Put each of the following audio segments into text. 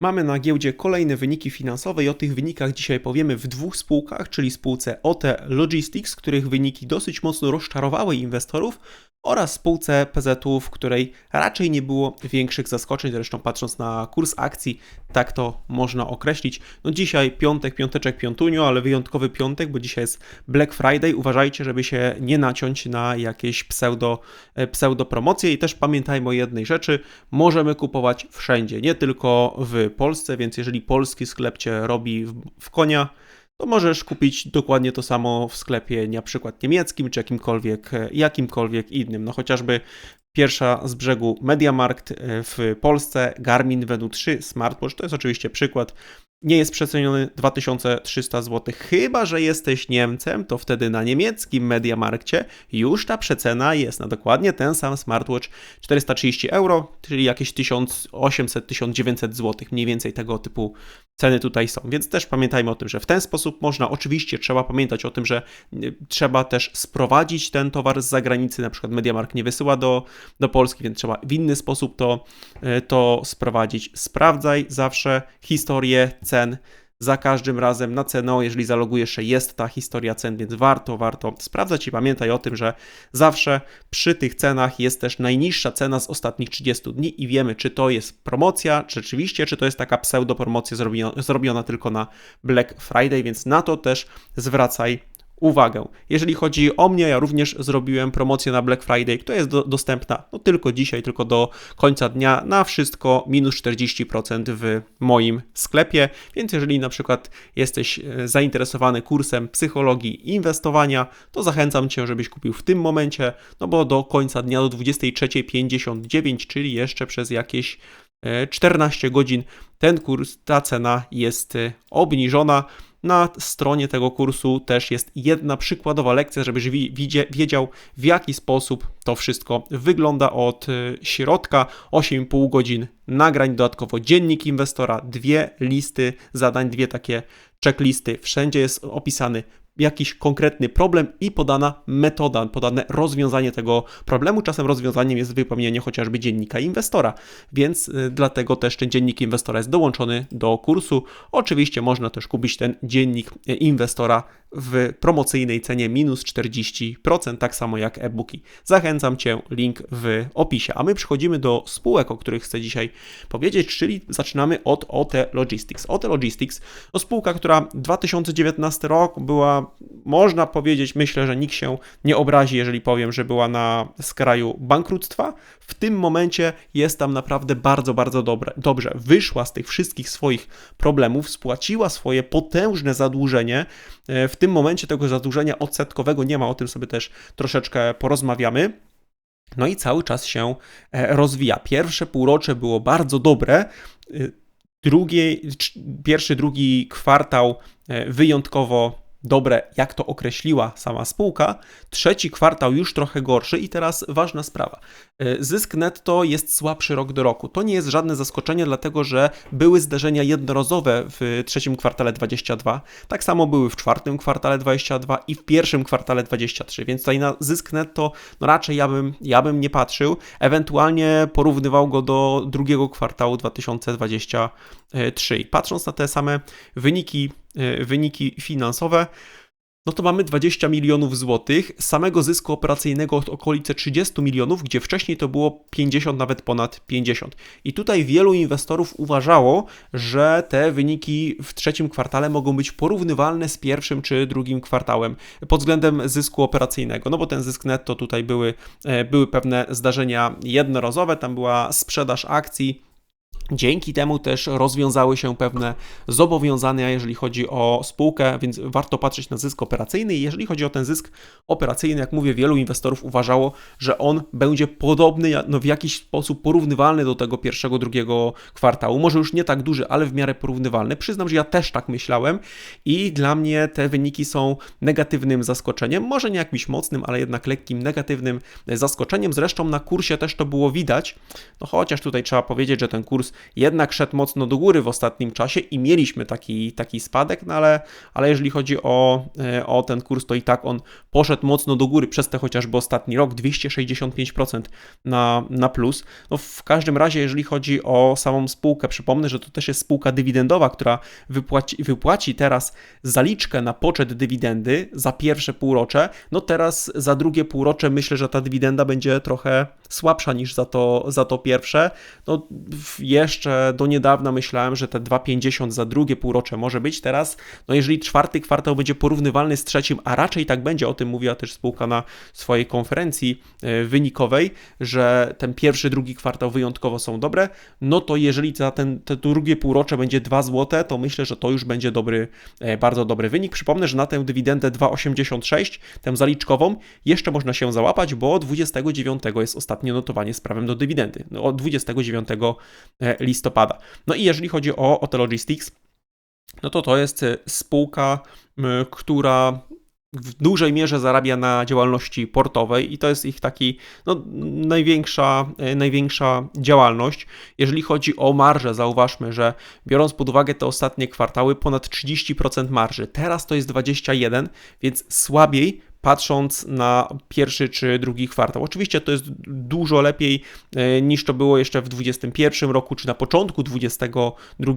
Mamy na giełdzie kolejne wyniki finansowe i o tych wynikach dzisiaj powiemy w dwóch spółkach, czyli spółce OT Logistics, których wyniki dosyć mocno rozczarowały inwestorów oraz spółce PZU, w której raczej nie było większych zaskoczeń, zresztą patrząc na kurs akcji, tak to można określić. No dzisiaj piątek, piąteczek, piątunio, ale wyjątkowy piątek, bo dzisiaj jest Black Friday. Uważajcie, żeby się nie naciąć na jakieś pseudo, e, pseudo promocje i też pamiętajmy o jednej rzeczy, możemy kupować wszędzie, nie tylko w Polsce, więc jeżeli polski sklep Cię robi w, w konia, to możesz kupić dokładnie to samo w sklepie, na przykład niemieckim, czy jakimkolwiek, jakimkolwiek innym. No chociażby pierwsza z brzegu MediaMarkt e, w Polsce, Garmin Venu 3 Smartwatch, to jest oczywiście przykład, nie jest przeceniony 2300 zł. Chyba, że jesteś Niemcem, to wtedy na niemieckim Mediamarkcie już ta przecena jest na dokładnie ten sam smartwatch 430 euro, czyli jakieś 1800-1900 zł. Mniej więcej tego typu ceny tutaj są. Więc też pamiętajmy o tym, że w ten sposób można, oczywiście trzeba pamiętać o tym, że y, trzeba też sprowadzić ten towar z zagranicy, na przykład MediaMarkt nie wysyła do, do Polski, więc trzeba w inny sposób to, y, to sprowadzić. Sprawdzaj zawsze historię cen za każdym razem na cenę, jeżeli zalogujesz się, jest ta historia cen, więc warto, warto sprawdzać i pamiętaj o tym, że zawsze przy tych cenach jest też najniższa cena z ostatnich 30 dni i wiemy, czy to jest promocja, czy rzeczywiście, czy to jest taka pseudo promocja zrobiona, zrobiona tylko na Black Friday, więc na to też zwracaj uwagę. Jeżeli chodzi o mnie, ja również zrobiłem promocję na Black Friday, która jest do, dostępna no, tylko dzisiaj, tylko do końca dnia na wszystko minus 40% w moim sklepie. Więc jeżeli na przykład jesteś e, zainteresowany kursem psychologii inwestowania, to zachęcam Cię, żebyś kupił w tym momencie, no bo do końca dnia do 23.59, czyli jeszcze przez jakieś 14 e, godzin ten kurs, ta cena jest e, obniżona. Na stronie tego kursu też jest jedna przykładowa lekcja, żebyś wiedział, w jaki sposób to wszystko wygląda od y, środka. 8,5 godzin nagrań, dodatkowo dziennik inwestora, dwie listy zadań, dwie takie checklisty. Wszędzie jest opisany jakiś konkretny problem i podana metoda, podane rozwiązanie tego problemu. Czasem rozwiązaniem jest wypełnienie chociażby dziennika inwestora, więc y, dlatego też ten dziennik inwestora jest dołączony do kursu. Oczywiście można też kupić ten dziennik y, inwestora w promocyjnej cenie minus 40%, tak samo jak e-booki. Zachęcam Cię, link w opisie. A my przechodzimy do spółek, o których chcę dzisiaj powiedzieć, czyli zaczynamy od OT Logistics. OT Logistics to spółka, która 2019 rok była, można powiedzieć, myślę, że nikt się nie obrazi, jeżeli powiem, że była na skraju bankructwa. W tym momencie jest tam naprawdę bardzo, bardzo dobre, dobrze. Wyszła z tych wszystkich swoich problemów, spłaciła swoje potężne zadłużenie. E, w tym momencie tego zadłużenia odsetkowego nie ma, o tym sobie też troszeczkę porozmawiamy. No i cały czas się e, rozwija. Pierwsze półrocze było bardzo dobre. E, drugie, pierwszy, drugi kwartał wyjątkowo dobre, jak to określiła sama spółka. Trzeci kwartał już trochę gorszy i teraz ważna sprawa. E, zysk netto jest słabszy rok do roku. To nie jest żadne zaskoczenie, dlatego że były zdarzenia jednorazowe w trzecim kwartale 22, tak samo były w czwartym kwartale 22 i w pierwszym kwartale 23, więc tutaj na zysk netto no raczej ja bym, ja bym nie patrzył, ewentualnie porównywał go do drugiego kwartału 2023. I patrząc na te same wyniki E, wyniki finansowe, no to mamy 20 milionów złotych, samego zysku operacyjnego od okolice 30 milionów, gdzie wcześniej to było 50, nawet ponad 50. I tutaj wielu inwestorów uważało, że te wyniki w trzecim kwartale mogą być porównywalne z pierwszym czy drugim kwartałem pod względem zysku operacyjnego, no bo ten zysk netto tutaj były, e, były pewne zdarzenia jednorazowe, tam była sprzedaż akcji, Dzięki temu też rozwiązały się pewne zobowiązania, jeżeli chodzi o spółkę, więc warto patrzeć na zysk operacyjny. Jeżeli chodzi o ten zysk operacyjny, jak mówię, wielu inwestorów uważało, że on będzie podobny, no w jakiś sposób porównywalny do tego pierwszego, drugiego kwartału. Może już nie tak duży, ale w miarę porównywalny. Przyznam, że ja też tak myślałem i dla mnie te wyniki są negatywnym zaskoczeniem. Może nie jakimś mocnym, ale jednak lekkim negatywnym zaskoczeniem. Zresztą na kursie też to było widać. No chociaż tutaj trzeba powiedzieć, że ten kurs jednak szedł mocno do góry w ostatnim czasie i mieliśmy taki, taki spadek, no ale, ale jeżeli chodzi o, e, o ten kurs, to i tak on poszedł mocno do góry przez te chociażby ostatni rok, 265% na, na plus. No w każdym razie, jeżeli chodzi o samą spółkę, przypomnę, że to też jest spółka dywidendowa, która wypłaci, wypłaci teraz zaliczkę na poczet dywidendy za pierwsze półrocze, no teraz za drugie półrocze myślę, że ta dywidenda będzie trochę słabsza niż za to, za to pierwsze. No jeszcze do niedawna myślałem, że te 2,50 za drugie półrocze może być teraz, no jeżeli czwarty kwartał będzie porównywalny z trzecim, a raczej tak będzie, o tym mówiła też spółka na swojej konferencji e, wynikowej, że ten pierwszy, drugi kwartał wyjątkowo są dobre, no to jeżeli za ten, te drugie półrocze będzie 2 zł, to myślę, że to już będzie dobry, e, bardzo dobry wynik. Przypomnę, że na tę dywidendę 2,86, tę zaliczkową, jeszcze można się załapać, bo 29 jest ostatnie notowanie z prawem do dywidendy, no, od 29 e, listopada. No i jeżeli chodzi o OT Logistics, no to to jest spółka, która w dużej mierze zarabia na działalności portowej i to jest ich taki no, największa, e, największa działalność. Jeżeli chodzi o marżę, zauważmy, że biorąc pod uwagę te ostatnie kwartały, ponad 30% marży. Teraz to jest 21, więc słabiej patrząc na pierwszy czy drugi kwartał. Oczywiście to jest dużo lepiej e, niż to było jeszcze w 2021 roku czy na początku 2022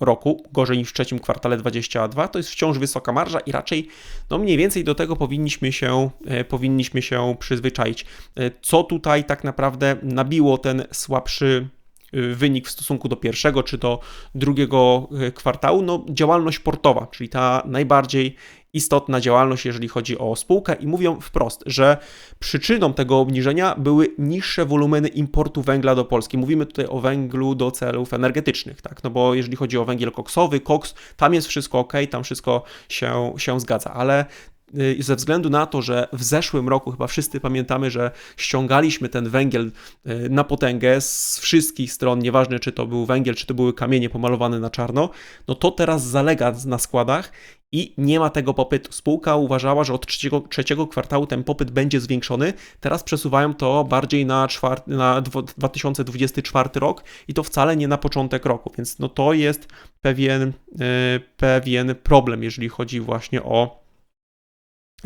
roku, gorzej niż w trzecim kwartale 2022. To jest wciąż wysoka marża i raczej no mniej więcej do tego powinniśmy się, e, powinniśmy się przyzwyczaić. E, co tutaj tak naprawdę nabiło ten słabszy wynik w stosunku do pierwszego czy do drugiego kwartału? No, działalność portowa, czyli ta najbardziej istotna działalność, jeżeli chodzi o spółkę i mówią wprost, że przyczyną tego obniżenia były niższe wolumeny importu węgla do Polski. Mówimy tutaj o węglu do celów energetycznych, tak? No bo jeżeli chodzi o węgiel koksowy, koks, tam jest wszystko ok, tam wszystko się, się zgadza, ale y, ze względu na to, że w zeszłym roku chyba wszyscy pamiętamy, że ściągaliśmy ten węgiel y, na potęgę z wszystkich stron, nieważne czy to był węgiel, czy to były kamienie pomalowane na czarno, no to teraz zalega na składach i nie ma tego popytu. Spółka uważała, że od trzeciego, trzeciego kwartału ten popyt będzie zwiększony. Teraz przesuwają to bardziej na, na 2024 rok i to wcale nie na początek roku, więc no to jest pewien, yy, pewien problem, jeżeli chodzi właśnie o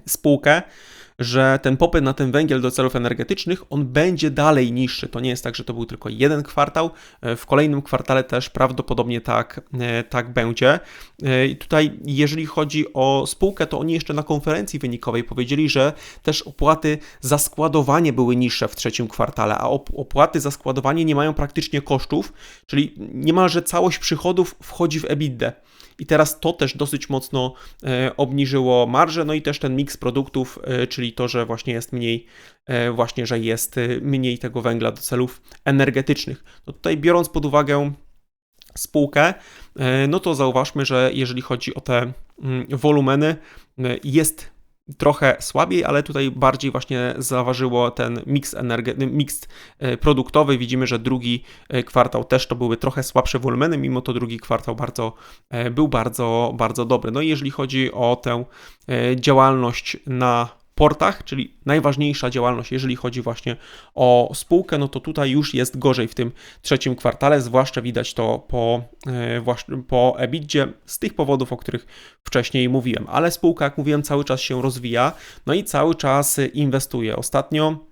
spółkę że ten popyt na ten węgiel do celów energetycznych, on będzie dalej niższy. To nie jest tak, że to był tylko jeden kwartał. E, w kolejnym kwartale też prawdopodobnie tak, e, tak będzie. E, I tutaj, jeżeli chodzi o spółkę, to oni jeszcze na konferencji wynikowej powiedzieli, że też opłaty za składowanie były niższe w trzecim kwartale, a opłaty za składowanie nie mają praktycznie kosztów, czyli niemalże całość przychodów wchodzi w EBITDA i teraz to też dosyć mocno e, obniżyło marżę, no i też ten miks produktów, e, czyli to, że właśnie jest mniej, e, właśnie, że jest mniej tego węgla do celów energetycznych. No tutaj biorąc pod uwagę spółkę, no to zauważmy, że jeżeli chodzi o te mm, wolumeny, jest trochę słabiej, ale tutaj bardziej właśnie zaważyło ten miks, energe- miks e, produktowy. Widzimy, że drugi e, kwartał też to były trochę słabsze wolumeny, mimo to drugi kwartał bardzo, e, był bardzo, bardzo dobry. No i jeżeli chodzi o tę działalność na portach, czyli najważniejsza działalność, jeżeli chodzi właśnie o spółkę, no to tutaj już jest gorzej w tym trzecim kwartale, zwłaszcza widać to po, e, po EBITdzie z tych powodów, o których wcześniej mówiłem. Ale spółka, jak mówiłem, cały czas się rozwija, no i cały czas inwestuje. Ostatnio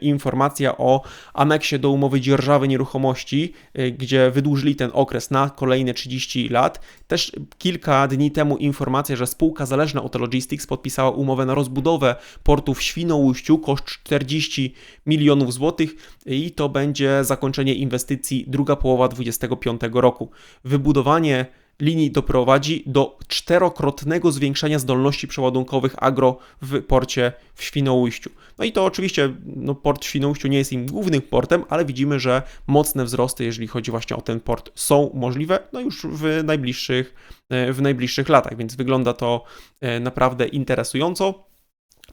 informacja o aneksie do umowy dzierżawy nieruchomości, y, gdzie wydłużyli ten okres na kolejne 30 lat. Też kilka dni temu informacja, że spółka zależna od Logistics podpisała umowę na rozbudowę portu w Świnoujściu, koszt 40 milionów złotych i to będzie zakończenie inwestycji druga połowa 2025 roku. Wybudowanie linii doprowadzi do czterokrotnego zwiększenia zdolności przeładunkowych agro w porcie w Świnoujściu. No i to oczywiście no, port w Świnoujściu nie jest im głównym portem, ale widzimy, że mocne wzrosty, jeżeli chodzi właśnie o ten port, są możliwe no już w najbliższych, e, w najbliższych latach, więc wygląda to e, naprawdę interesująco.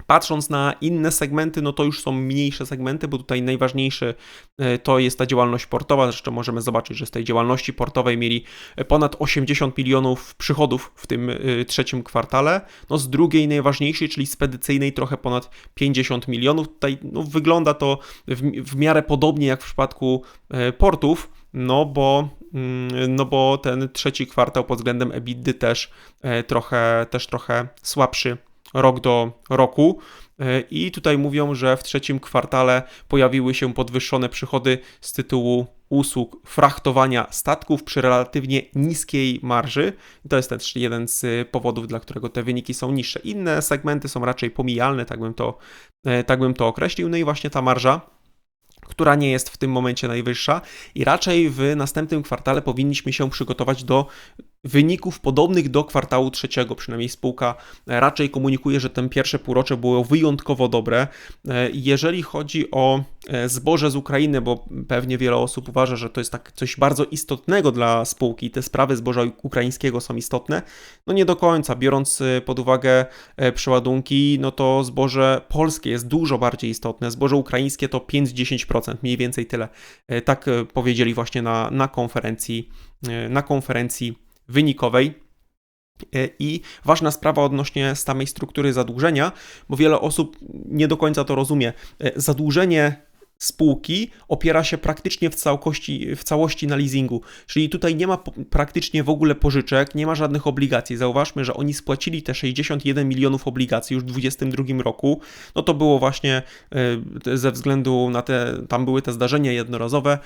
Patrząc na inne segmenty, no to już są mniejsze segmenty, bo tutaj najważniejszy e, to jest ta działalność portowa. Zresztą możemy zobaczyć, że z tej działalności portowej mieli e, ponad 80 milionów przychodów w tym e, trzecim kwartale. No z drugiej najważniejszej, czyli spedycyjnej, trochę ponad 50 milionów. Tutaj no, wygląda to w, w miarę podobnie jak w przypadku portów no bo, mm, no bo ten trzeci kwartał pod względem EBITDA też e, trochę, też trochę słabszy rok do roku. E, I tutaj mówią, że w trzecim kwartale pojawiły się podwyższone przychody z tytułu usług frachtowania statków przy relatywnie niskiej marży. To jest też jeden z powodów, dla którego te wyniki są niższe. Inne segmenty są raczej pomijalne, tak bym to, e, tak bym to określił. No i właśnie ta marża która nie jest w tym momencie najwyższa i raczej w następnym kwartale powinniśmy się przygotować do wyników podobnych do kwartału trzeciego. Przynajmniej spółka raczej komunikuje, że ten pierwsze półrocze było wyjątkowo dobre. Jeżeli chodzi o e, zboże z Ukrainy, bo pewnie wiele osób uważa, że to jest tak coś bardzo istotnego dla spółki, te sprawy zboża ukraińskiego są istotne, no nie do końca. Biorąc e, pod uwagę e, przeładunki, no to zboże polskie jest dużo bardziej istotne. Zboże ukraińskie to 5-10%, mniej więcej tyle. Tak powiedzieli właśnie na, na konferencji na konferencji wynikowej. E, I ważna sprawa odnośnie samej struktury zadłużenia, bo wiele osób nie do końca to rozumie. E, zadłużenie spółki opiera się praktycznie w całości, w całości na leasingu, czyli tutaj nie ma praktycznie w ogóle pożyczek, nie ma żadnych obligacji. Zauważmy, że oni spłacili te 61 milionów obligacji już w 2022 roku. No to było właśnie e, ze względu na te, tam były te zdarzenia jednorazowe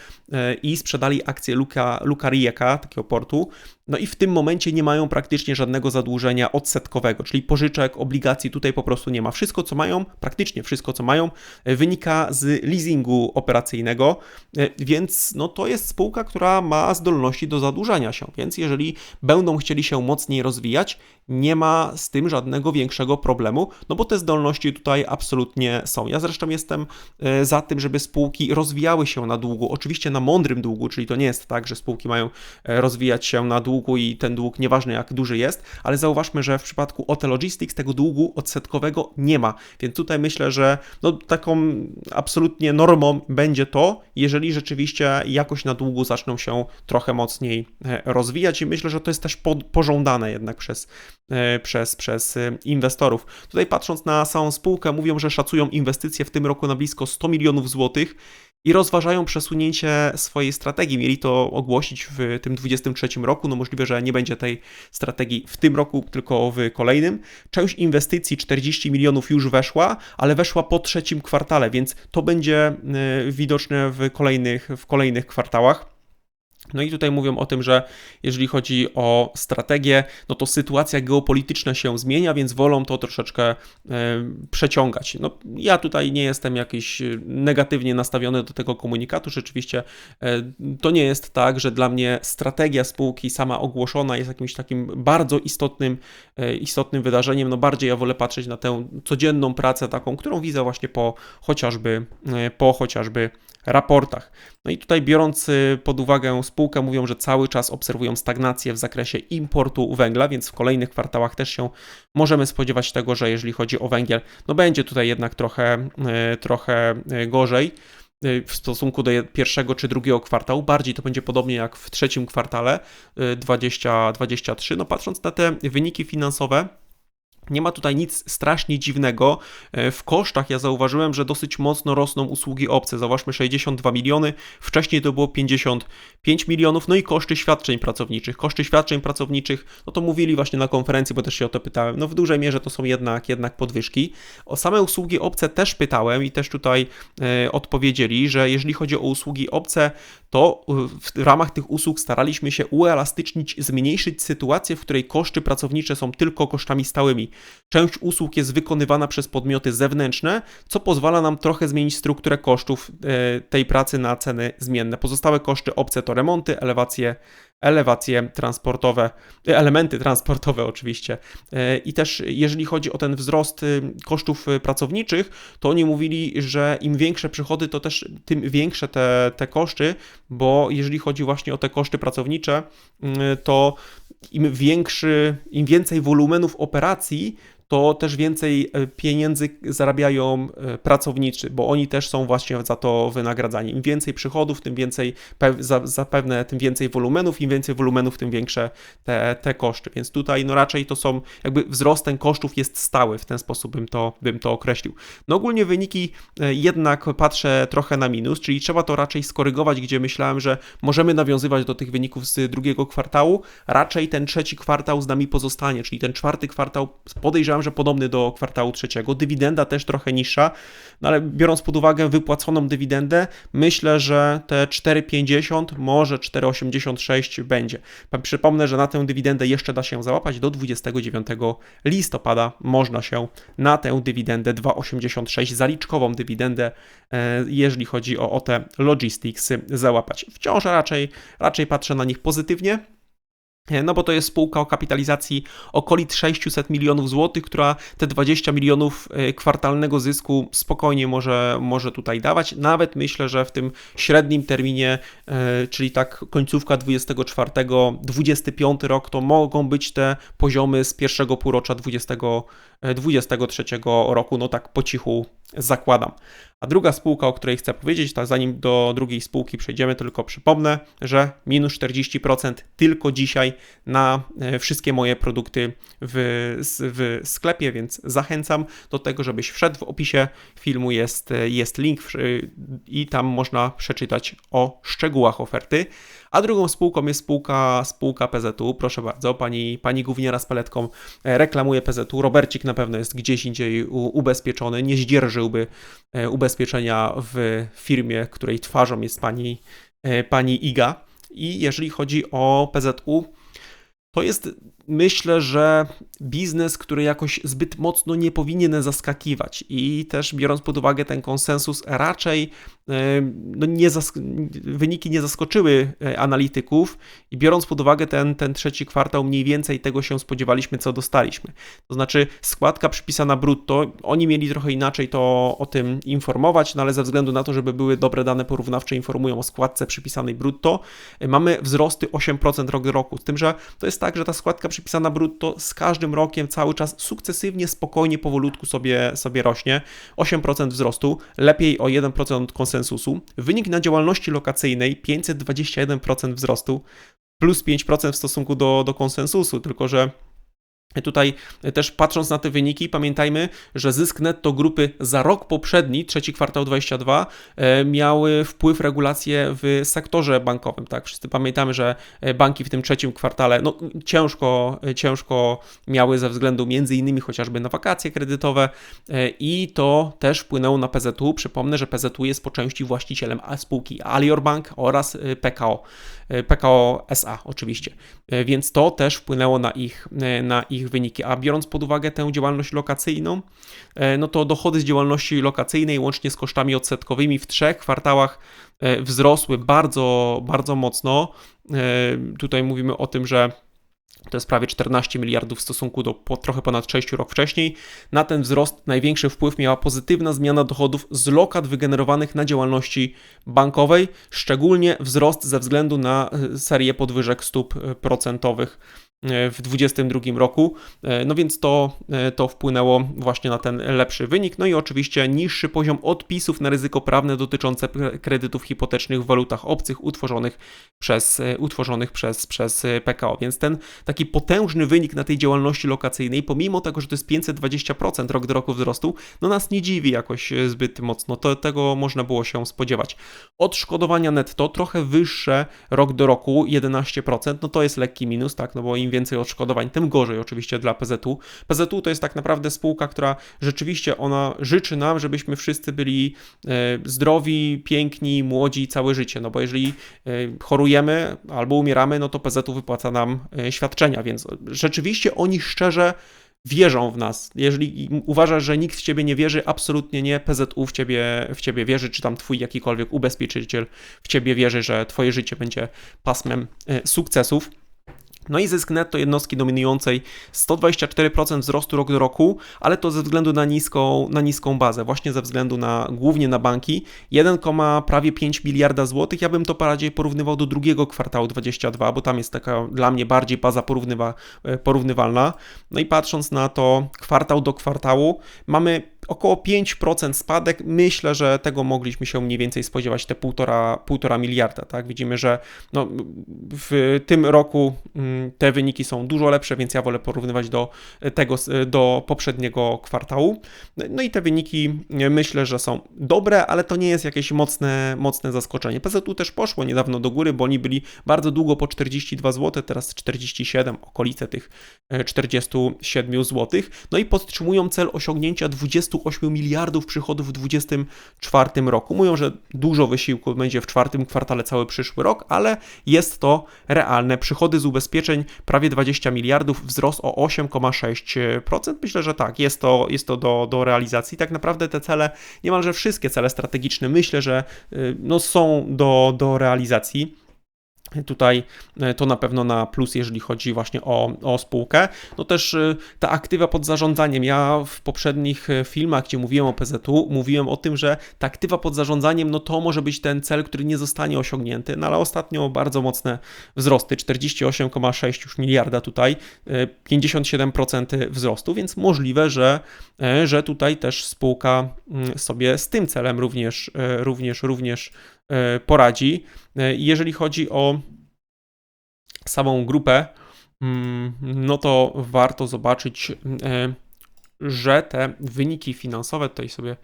i sprzedali akcje Luka, Luka Rijeka, takiego portu, no i w tym momencie nie mają praktycznie żadnego zadłużenia odsetkowego, czyli pożyczek, obligacji tutaj po prostu nie ma. Wszystko, co mają, praktycznie wszystko, co mają, e, wynika z leasingu operacyjnego, e, więc no to jest spółka, która ma zdolności do zadłużania się, więc jeżeli będą chcieli się mocniej rozwijać, nie ma z tym żadnego większego problemu, no bo te zdolności tutaj absolutnie są. Ja zresztą jestem e, za tym, żeby spółki rozwijały się na długu, oczywiście na mądrym długu, czyli to nie jest tak, że spółki mają rozwijać się na długu, długu i ten dług, nieważne jak duży jest, ale zauważmy, że w przypadku OT Logistics tego długu odsetkowego nie ma, więc tutaj myślę, że no, taką absolutnie normą będzie to, jeżeli rzeczywiście jakoś na długu zaczną się trochę mocniej e, rozwijać. I myślę, że to jest też pożądane jednak przez, e, przez, przez e, inwestorów. Tutaj patrząc na samą spółkę, mówią, że szacują inwestycje w tym roku na blisko 100 milionów złotych i rozważają przesunięcie swojej strategii. Mieli to ogłosić w tym 23 roku. No możliwe, że nie będzie tej strategii w tym roku, tylko w kolejnym. Część inwestycji 40 milionów już weszła, ale weszła po trzecim kwartale, więc to będzie y, widoczne w kolejnych, w kolejnych kwartałach. No i tutaj mówią o tym, że jeżeli chodzi o strategię, no to sytuacja geopolityczna się zmienia, więc wolą to troszeczkę e, przeciągać. No, ja tutaj nie jestem jakiś negatywnie nastawiony do tego komunikatu. Rzeczywiście e, to nie jest tak, że dla mnie strategia spółki sama ogłoszona jest jakimś takim bardzo istotnym, e, istotnym wydarzeniem. No bardziej ja wolę patrzeć na tę codzienną pracę taką, którą widzę właśnie po chociażby, po chociażby raportach. No i tutaj biorąc y, pod uwagę spółkę, mówią, że cały czas obserwują stagnację w zakresie importu węgla, więc w kolejnych kwartałach też się możemy spodziewać tego, że jeżeli chodzi o węgiel, no będzie tutaj jednak trochę, y, trochę y, gorzej w stosunku do pierwszego czy drugiego kwartału. Bardziej to będzie podobnie jak w trzecim kwartale 2023. No patrząc na te wyniki finansowe, nie ma tutaj nic strasznie dziwnego. E, w kosztach ja zauważyłem, że dosyć mocno rosną usługi obce. Zauważmy 62 miliony, wcześniej to było 55 milionów, no i koszty świadczeń pracowniczych. Koszty świadczeń pracowniczych, no to mówili właśnie na konferencji, bo też się o to pytałem. No w dużej mierze to są jednak, jednak podwyżki. O same usługi obce też pytałem i też tutaj e, odpowiedzieli, że jeżeli chodzi o usługi obce, to w ramach tych usług staraliśmy się uelastycznić, zmniejszyć sytuację, w której koszty pracownicze są tylko kosztami stałymi. Część usług jest wykonywana przez podmioty zewnętrzne, co pozwala nam trochę zmienić strukturę kosztów e, tej pracy na ceny zmienne. Pozostałe koszty obce to remonty, elewacje, elewacje transportowe, e, elementy transportowe oczywiście. E, I też jeżeli chodzi o ten wzrost kosztów pracowniczych, to oni mówili, że im większe przychody, to też tym większe te, te koszty, bo jeżeli chodzi właśnie o te koszty pracownicze, to im większy, im więcej wolumenów operacji, to też więcej e, pieniędzy zarabiają e, pracownicy, bo oni też są właśnie za to wynagradzani. Im więcej przychodów, tym więcej, zapewne tym więcej wolumenów, im więcej wolumenów, tym większe te, te koszty. Więc tutaj no raczej to są, jakby wzrost ten kosztów jest stały, w ten sposób bym to, bym to określił. No ogólnie wyniki e, jednak patrzę trochę na minus, czyli trzeba to raczej skorygować, gdzie myślałem, że możemy nawiązywać do tych wyników z drugiego kwartału, raczej ten trzeci kwartał z nami pozostanie, czyli ten czwarty kwartał podejrzewam, że podobny do kwartału trzeciego. Dywidenda też trochę niższa, no ale biorąc pod uwagę wypłaconą dywidendę, myślę, że te 4,50, może 4,86 będzie. Przypomnę, że na tę dywidendę jeszcze da się załapać do 29 listopada. Można się na tę dywidendę 2,86 zaliczkową dywidendę, e, jeżeli chodzi o OT Logistics, załapać. Wciąż raczej, raczej patrzę na nich pozytywnie. No bo to jest spółka o kapitalizacji okolic 600 milionów złotych, która te 20 milionów e, kwartalnego zysku spokojnie może, może tutaj dawać. Nawet myślę, że w tym średnim terminie, e, czyli tak końcówka 24, 25 rok, to mogą być te poziomy z pierwszego półrocza 2023 e, roku, no tak po cichu zakładam. A druga spółka, o której chcę powiedzieć, to zanim do drugiej spółki przejdziemy, tylko przypomnę, że minus 40% tylko dzisiaj na e, wszystkie moje produkty w, w sklepie, więc zachęcam do tego, żebyś wszedł. W opisie filmu jest, jest link i tam można przeczytać o szczegółach oferty. A drugą spółką jest spółka, spółka PZU. Proszę bardzo, pani, pani gówniara z paletką e, reklamuje PZU. Robercik na pewno jest gdzieś indziej ubezpieczony, nie zdzierżyłby e, ubezpieczenia w firmie, której twarzą jest pani, e, pani Iga. I jeżeli chodzi o PZU, to jest myślę, że biznes, który jakoś zbyt mocno nie powinien zaskakiwać i też biorąc pod uwagę ten konsensus, raczej no nie wyniki nie zaskoczyły e, analityków i biorąc pod uwagę ten, ten trzeci kwartał, mniej więcej tego się spodziewaliśmy, co dostaliśmy. To znaczy składka przypisana brutto, oni mieli trochę inaczej to o tym informować, no ale ze względu na to, żeby były dobre dane porównawcze, informują o składce przypisanej brutto, e, mamy wzrosty 8% rok do roku, z tym, że to jest tak, że ta składka przypisana brutto z każdym rokiem cały czas sukcesywnie, spokojnie, powolutku sobie, sobie rośnie. 8% wzrostu, lepiej o 1% od konsensusu. Wynik na działalności lokacyjnej 521% wzrostu, plus 5% w stosunku do, do konsensusu, tylko że Tutaj też patrząc na te wyniki, pamiętajmy, że zysk netto grupy za rok poprzedni, trzeci kwartał 22, e, miały wpływ regulacje w sektorze bankowym. Tak, wszyscy pamiętamy, że e, banki w tym trzecim kwartale no, ciężko, e, ciężko miały ze względu między innymi chociażby na wakacje kredytowe i to też wpłynęło na PZU. Przypomnę, że PZU jest po części właścicielem spółki Alior Bank oraz PKO. PKO SA oczywiście. Więc to też wpłynęło na ich, na ich wyniki. A biorąc pod uwagę tę działalność lokacyjną, e, no to dochody z działalności lokacyjnej łącznie z kosztami odsetkowymi w trzech kwartałach e, wzrosły bardzo, bardzo mocno. E, tutaj mówimy o tym, że to jest prawie 14 miliardów w stosunku do po, trochę ponad 6 rok wcześniej. Na ten wzrost największy wpływ miała pozytywna zmiana dochodów z lokat wygenerowanych na działalności bankowej, szczególnie wzrost ze względu na serię podwyżek stóp procentowych w 2022 roku. E, no więc to, e, to wpłynęło właśnie na ten lepszy wynik. No i oczywiście niższy poziom odpisów na ryzyko prawne dotyczące kredytów hipotecznych w walutach obcych utworzonych przez, e, utworzonych przez, przez PKO. Więc ten taki potężny wynik na tej działalności lokacyjnej, pomimo tego, że to jest 520% rok do roku wzrostu, no nas nie dziwi jakoś zbyt mocno. To, tego można było się spodziewać. Odszkodowania netto trochę wyższe rok do roku, 11%, no to jest lekki minus, tak, no bo im im więcej odszkodowań, tym gorzej oczywiście dla PZU. PZU to jest tak naprawdę spółka, która rzeczywiście ona życzy nam, żebyśmy wszyscy byli e, zdrowi, piękni, młodzi całe życie, no bo jeżeli e, chorujemy albo umieramy, no to PZU wypłaca nam e, świadczenia, więc rzeczywiście oni szczerze wierzą w nas. Jeżeli uważasz, że nikt w ciebie nie wierzy, absolutnie nie. PZU w ciebie, w ciebie wierzy, czy tam twój jakikolwiek ubezpieczyciel w ciebie wierzy, że twoje życie będzie pasmem sukcesów. No i zysk netto jednostki dominującej 124% wzrostu rok do roku, ale to ze względu na niską, na niską bazę, właśnie ze względu na głównie na banki. 1, prawie 5 miliarda złotych. Ja bym to bardziej porównywał do drugiego kwartału 22, bo tam jest taka dla mnie bardziej baza porównywa, e, porównywalna. No i patrząc na to kwartał do kwartału, mamy około 5% spadek. Myślę, że tego mogliśmy się mniej więcej spodziewać, te 1,5 miliarda. Tak? Widzimy, że no, w tym roku mm, te wyniki są dużo lepsze, więc ja wolę porównywać do tego, do poprzedniego kwartału. No i te wyniki myślę, że są dobre, ale to nie jest jakieś mocne, mocne zaskoczenie. PZU też poszło niedawno do góry, bo oni byli bardzo długo po 42 zł, teraz 47, okolice tych 47 zł. No i podtrzymują cel osiągnięcia 20 28 miliardów przychodów w 2024 roku. Mówią, że dużo wysiłku będzie w czwartym kwartale cały przyszły rok, ale jest to realne. Przychody z ubezpieczeń prawie 20 miliardów, wzrost o 8,6%. Myślę, że tak, jest to, jest to do, do realizacji. Tak naprawdę te cele, niemalże wszystkie cele strategiczne, myślę, że y, no, są do, do realizacji. Tutaj e, to na pewno na plus, jeżeli chodzi właśnie o, o spółkę. No też e, ta aktywa pod zarządzaniem. Ja w poprzednich e, filmach, gdzie mówiłem o PZU, mówiłem o tym, że ta aktywa pod zarządzaniem, no to może być ten cel, który nie zostanie osiągnięty, no ale ostatnio bardzo mocne wzrosty, 48,6 już miliarda tutaj, 57% wzrostu, więc możliwe, że, że tutaj też spółka mm, sobie z tym celem również, również, również poradzi. E, jeżeli chodzi o samą grupę, mm, no to warto zobaczyć, e, że te wyniki finansowe, tutaj sobie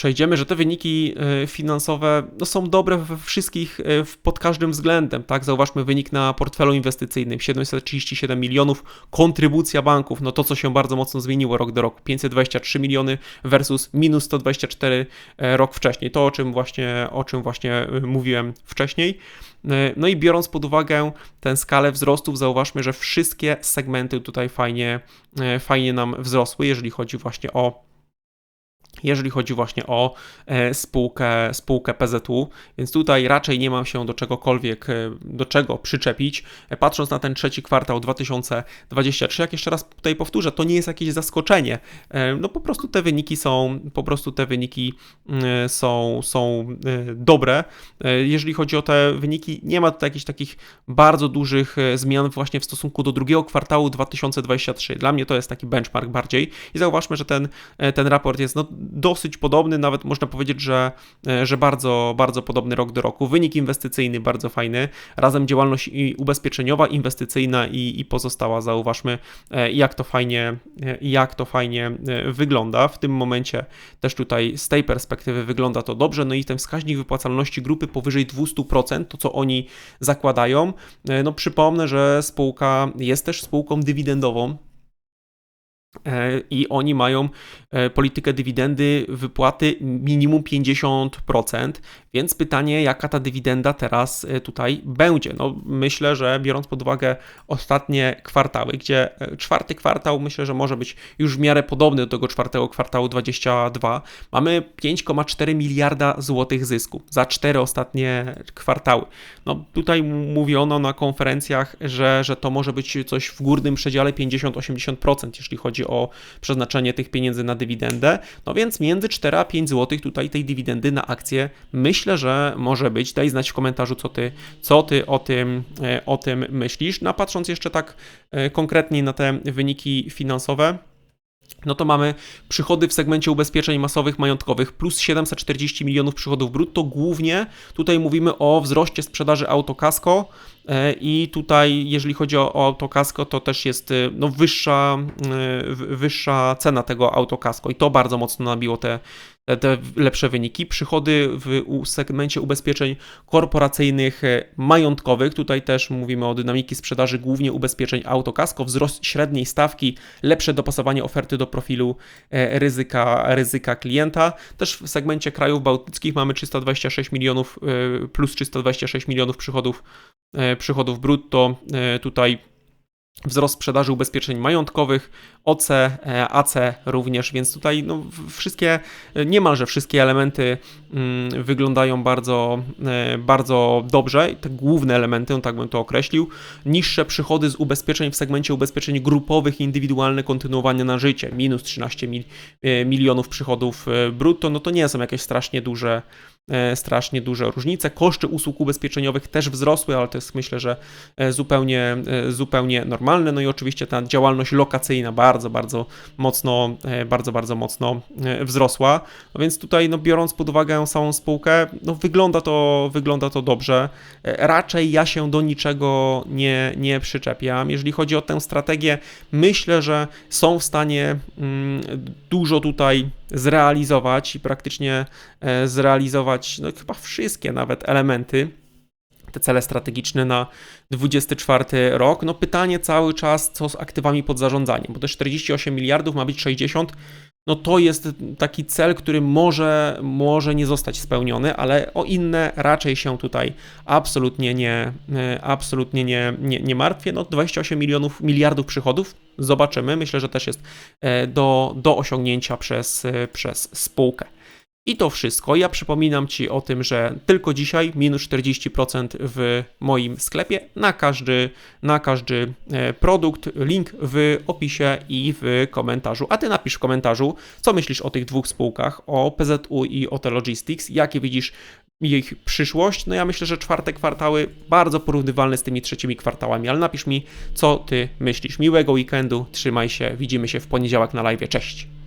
przejdziemy, że te wyniki e, finansowe no, są dobre we wszystkich, e, pod każdym względem. Tak? Zauważmy wynik na portfelu inwestycyjnym 737 milionów, kontrybucja banków, no to co się bardzo mocno zmieniło rok do roku, 523 miliony versus minus 124 e, rok wcześniej. To o czym właśnie, o czym właśnie mówiłem wcześniej. No i biorąc pod uwagę tę skalę wzrostów, zauważmy, że wszystkie segmenty tutaj fajnie, fajnie nam wzrosły, jeżeli chodzi właśnie o jeżeli chodzi właśnie o e, spółkę, spółkę PZU, więc tutaj raczej nie mam się do czegokolwiek, e, do czego przyczepić. E, patrząc na ten trzeci kwartał 2023, jak jeszcze raz tutaj powtórzę, to nie jest jakieś zaskoczenie. No po prostu te wyniki są, po prostu te wyniki są, są dobre. Jeżeli chodzi o te wyniki, nie ma tutaj jakichś takich bardzo dużych zmian właśnie w stosunku do drugiego kwartału 2023. Dla mnie to jest taki benchmark bardziej i zauważmy, że ten, ten raport jest no, dosyć podobny, nawet można powiedzieć, że, e, że bardzo, bardzo podobny rok do roku. Wynik inwestycyjny bardzo fajny, razem działalność i ubezpieczeniowa, inwestycyjna i, i pozostała. Zauważmy, e, jak to fajnie, e, jak to fajnie wygląda. W tym momencie też tutaj z tej perspektywy wygląda to dobrze. No i ten wskaźnik wypłacalności grupy powyżej 200%, to co oni zakładają. No przypomnę, że spółka jest też spółką dywidendową, i oni mają e, politykę dywidendy wypłaty minimum 50%, więc pytanie, jaka ta dywidenda teraz e, tutaj będzie? No, myślę, że biorąc pod uwagę ostatnie kwartały, gdzie czwarty kwartał myślę, że może być już w miarę podobny do tego czwartego kwartału 22, mamy 5,4 miliarda złotych zysku za cztery ostatnie kwartały. No, tutaj mówiono na konferencjach, że, że to może być coś w górnym przedziale 50-80%, jeśli chodzi o przeznaczenie tych pieniędzy na dywidendę. No więc między 4 a 5 zł tutaj tej dywidendy na akcję myślę, że może być. Daj znać w komentarzu, co ty, co ty o, tym, e, o tym myślisz. No patrząc jeszcze tak e, konkretniej na te wyniki finansowe, no to mamy przychody w segmencie ubezpieczeń masowych majątkowych plus 740 milionów przychodów brutto. Głównie tutaj mówimy o wzroście sprzedaży autokasko e, i tutaj jeżeli chodzi o, autokasko to też jest no, wyższa, wyższa cena tego autokasko i to bardzo mocno nabiło te, te lepsze wyniki. Przychody w segmencie ubezpieczeń korporacyjnych e, majątkowych, tutaj też mówimy o dynamiki sprzedaży głównie ubezpieczeń autokasko, wzrost średniej stawki, lepsze dopasowanie oferty do profilu e, ryzyka, ryzyka klienta. Też w segmencie krajów bałtyckich mamy 326 milionów e, plus 326 milionów przychodów, przychodów brutto. Tutaj wzrost sprzedaży ubezpieczeń majątkowych, OC, e, AC również, więc tutaj no, wszystkie, niemalże wszystkie elementy mm, wyglądają bardzo, e, bardzo dobrze. Te główne elementy, no tak bym to określił. Niższe przychody z ubezpieczeń w segmencie ubezpieczeń grupowych i indywidualne kontynuowanie na życie, minus 13 mil, e, milionów przychodów e, brutto, no to nie są jakieś strasznie duże, e, strasznie duże różnice. Koszty usług ubezpieczeniowych też wzrosły, ale to jest myślę, że e, zupełnie, e, zupełnie normalne. No i oczywiście ta działalność lokacyjna bardzo, bardzo mocno, e, bardzo, bardzo mocno e, wzrosła. No więc tutaj, no biorąc pod uwagę samą spółkę, no wygląda to, wygląda to dobrze. E, Raczej ja się do niczego nie, nie przyczepiam. Jeżeli chodzi o tę strategię, myślę, że są w stanie mm, dużo tutaj zrealizować i praktycznie e, zrealizować no, chyba wszystkie nawet elementy, te cele strategiczne na 24 rok. No pytanie cały czas, co z aktywami pod zarządzaniem, bo te 48 miliardów ma być 60. No to jest taki cel, który może, może nie zostać spełniony, ale o inne raczej się tutaj absolutnie nie, e, absolutnie nie, nie, nie martwię. No 28 milionów, miliardów przychodów, zobaczymy. Myślę, że też jest e, do, do osiągnięcia przez, e, przez spółkę. I to wszystko. Ja przypominam Ci o tym, że tylko dzisiaj minus 40% w moim sklepie na każdy, na każdy e, produkt. Link w opisie i w komentarzu. A Ty napisz w komentarzu, co myślisz o tych dwóch spółkach, o PZU i o T Logistics, jakie widzisz ich przyszłość. No ja myślę, że czwarte kwartały bardzo porównywalne z tymi trzecimi kwartałami, ale napisz mi, co Ty myślisz. Miłego weekendu, trzymaj się, widzimy się w poniedziałek na live. Cześć!